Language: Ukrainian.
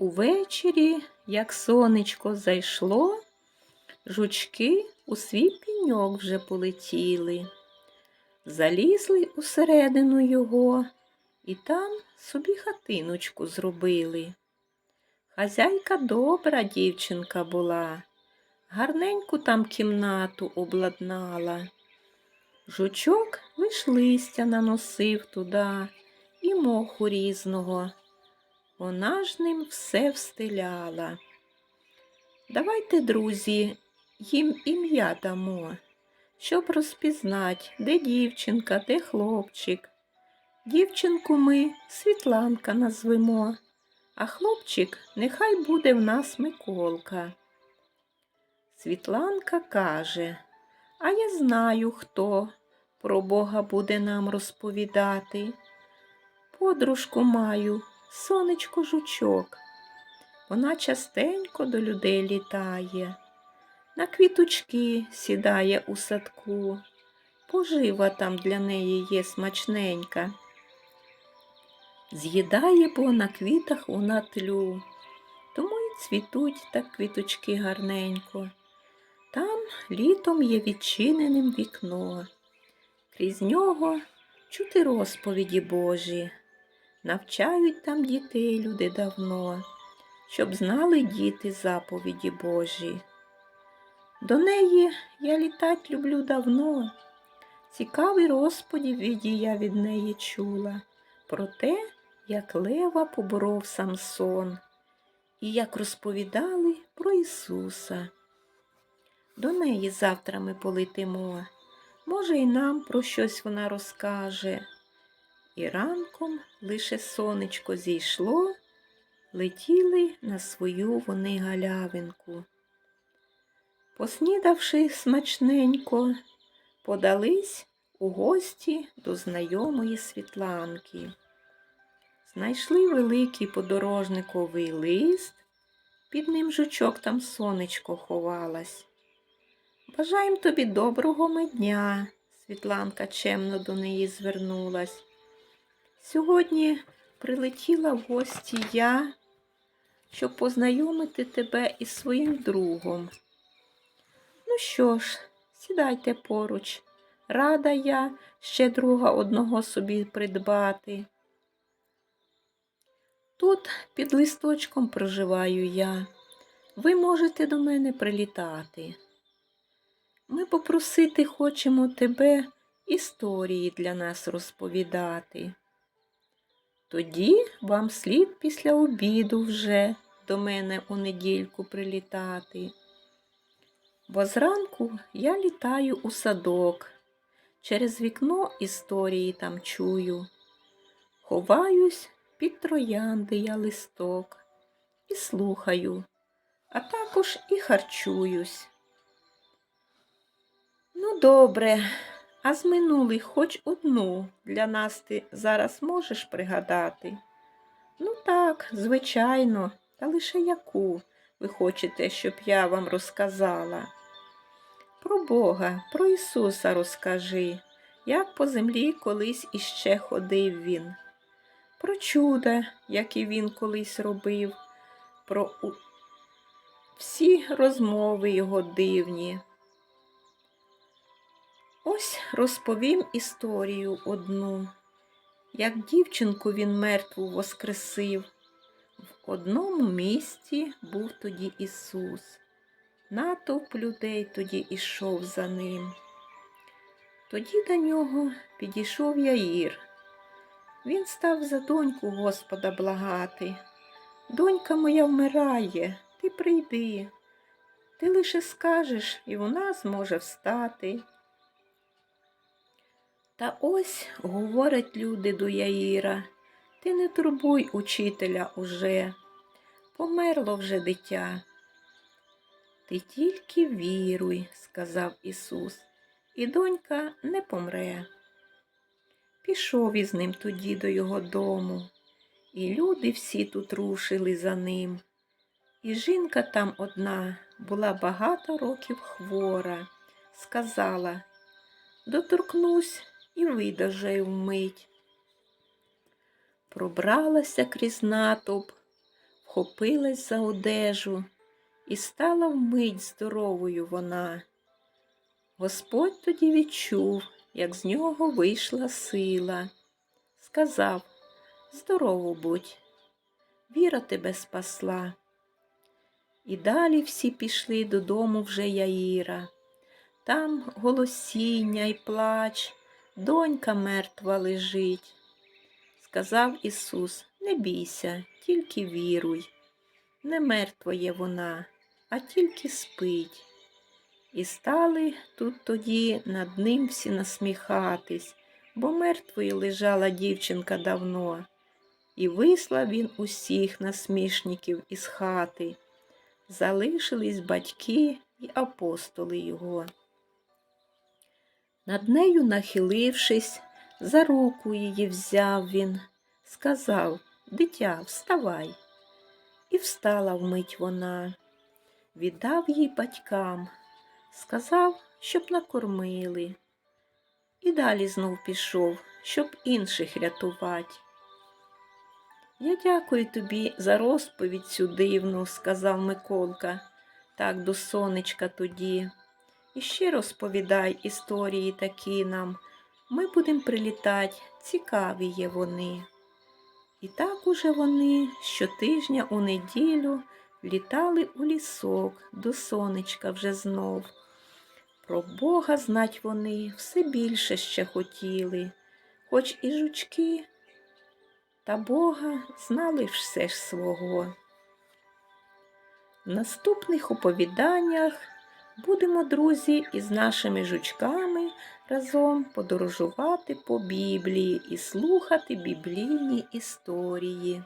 Увечері, як сонечко зайшло, жучки у свій піньок вже полетіли. Залізли усередину його і там собі хатиночку зробили. Хазяйка добра дівчинка була, гарненьку там кімнату обладнала. Жучок лиш листя наносив туди і моху різного. Вона ж ним все встиляла. Давайте, друзі, їм ім'я дамо, щоб розпізнать, де дівчинка, де хлопчик. Дівчинку ми Світланка назвемо, а хлопчик нехай буде в нас Миколка. Світланка каже, а я знаю, хто про Бога буде нам розповідати. Подружку маю, сонечко жучок. Вона частенько до людей літає, на квіточки сідає у садку, пожива там для неї є смачненька. З'їдає бо на квітах вона тлю, тому й цвітуть так квіточки гарненько. Там літом є відчиненим вікно, крізь нього чути розповіді Божі. Навчають там дітей люди давно, щоб знали діти заповіді Божі. До неї я літать люблю давно. Цікавий розповіді я від неї чула про те, як лева поборов Самсон, і як розповідали про Ісуса. До неї завтра ми полетимо. Може, і нам про щось вона розкаже. І ранком лише сонечко зійшло, летіли на свою вони галявинку. Поснідавши смачненько, подались у гості до знайомої Світланки. Знайшли великий подорожниковий лист, під ним жучок там сонечко ховалась. Бажаєм тобі доброго ми дня, Світланка чемно до неї звернулась. Сьогодні прилетіла в гості я, щоб познайомити тебе із своїм другом. Ну що ж, сідайте поруч, рада я ще друга одного собі придбати. Тут під листочком проживаю я. Ви можете до мене прилітати. Ми попросити хочемо тебе історії для нас розповідати. Тоді вам слід після обіду вже до мене у недільку прилітати. Бо зранку я літаю у садок, через вікно історії там чую. Ховаюсь під троянди я листок і слухаю, а також і харчуюсь. Ну, добре, а з минулих хоч одну для нас ти зараз можеш пригадати? Ну так, звичайно, та лише яку ви хочете, щоб я вам розказала? Про Бога, про Ісуса розкажи, як по землі колись іще ходив Він, про чуда, які він колись робив, про всі розмови його дивні. Ось розповім історію одну, як дівчинку він мертву воскресив. В одному місті був тоді Ісус. Натовп людей тоді ішов за ним. Тоді до нього підійшов Яїр. Він став за доньку Господа благати. Донька моя вмирає, ти прийди. Ти лише скажеш, і вона зможе встати. Та ось говорять люди до Яїра, ти не турбуй учителя уже, померло вже дитя. Ти тільки віруй, сказав Ісус, і донька не помре. Пішов із ним тоді до його дому, і люди всі тут рушили за ним. І жінка там одна була багато років хвора, сказала доторкнусь і видажаю вмить. Пробралася крізь натовп, вхопилась за одежу, і стала вмить здоровою вона. Господь тоді відчув, як з нього вийшла сила. Сказав Здорово будь, віра тебе спасла. І далі всі пішли додому вже Яїра. Там голосіння й плач, донька мертва лежить. Сказав Ісус, не бійся, тільки віруй. Не мертва є вона, а тільки спить. І стали тут тоді над ним всі насміхатись, бо мертвою лежала дівчинка давно. І вислав він усіх насмішників із хати. Залишились батьки й апостоли його. Над нею нахилившись, за руку її взяв він, сказав Дитя, вставай. І встала вмить вона, віддав їй батькам, сказав, щоб накормили. І далі знов пішов, щоб інших рятувати. Я дякую тобі за розповідь цю дивну, сказав Миколка, так до сонечка тоді. І ще розповідай історії такі нам. Ми будемо прилітати, цікаві є вони. І так уже вони щотижня у неділю літали у лісок до сонечка вже знов. Про Бога знать вони все більше ще хотіли, хоч і жучки, та Бога знали все ж свого. В наступних оповіданнях будемо, друзі, із нашими жучками разом подорожувати по Біблії і слухати біблійні історії.